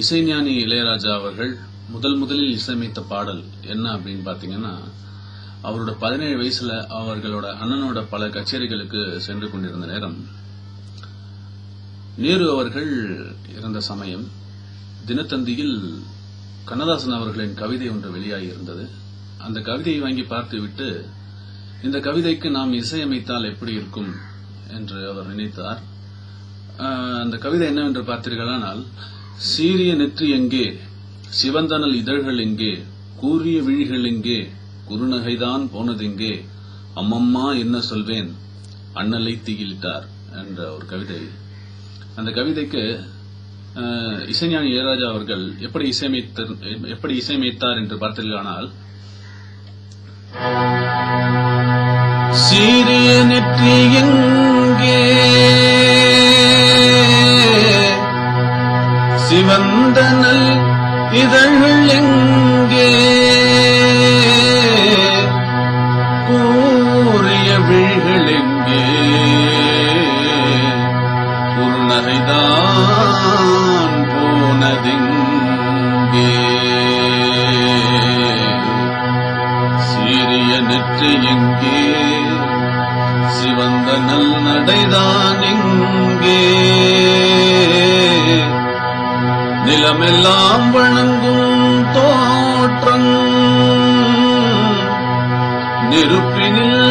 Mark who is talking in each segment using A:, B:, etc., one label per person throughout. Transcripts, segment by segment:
A: இசைஞானி இளையராஜா அவர்கள் முதல் முதலில் இசையமைத்த பாடல் என்ன அப்படின்னு பாத்தீங்கன்னா அவரோட பதினேழு வயசுல அவர்களோட அண்ணனோட பல கச்சேரிகளுக்கு சென்று கொண்டிருந்த நேரம். நேரு அவர்கள் இறந்த சமயம் தினத்தந்தியில் கண்ணதாசன் அவர்களின் கவிதை ஒன்று வெளியாகி இருந்தது. அந்த கவிதையை வாங்கி பார்த்துவிட்டு இந்த கவிதைக்கு நாம் இசையமைத்தால் எப்படி இருக்கும் என்று அவர் நினைத்தார். அந்த கவிதை என்னவென்று பார்த்தீர்களானால் சீரிய நெற்றி எங்கே? சிவந்தனல் இதழ்கள் எங்கே? கூறிய விழிகள் எங்கே? குறுநகைதான் போனதெங்கே? அம்மம்மா என்ன சொல்வேன்? அண்ணலை திகிலிட்டார் என்ற ஒரு கவிதை. அந்த கவிதைக்கு ஆஹ், இசைஞானி இளையராஜா அவர்கள் எப்படி இசையமைத்தார் எப்படி இசையமைத்தார் என்று பார்த்தீர்களானால் சீரிய நெற்றி எங்கே? போனதெங்கே சீரிய நெற்றி எங்கே? சிவந்த நல் நடைதான் எங்கே நிலமெல்லாம் வணங்கும் தோற்றம். நெருப்பினில்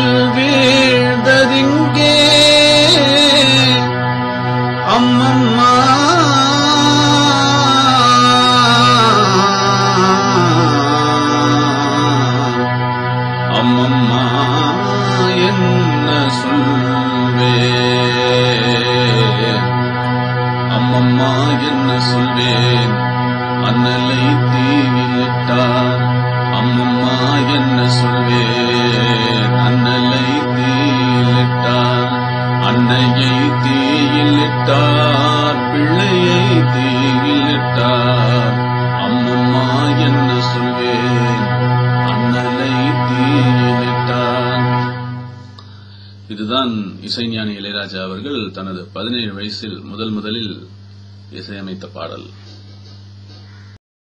A: சொல்வே அம்மம்மா என்ன சொல்வேன் அண்ணலை தீவிலிட்டார் இதுதான் இசைஞானி இளையராஜா அவர்கள் தனது பதினேழு வயசில் முதல் முதலில் இசையமைத்த பாடல்.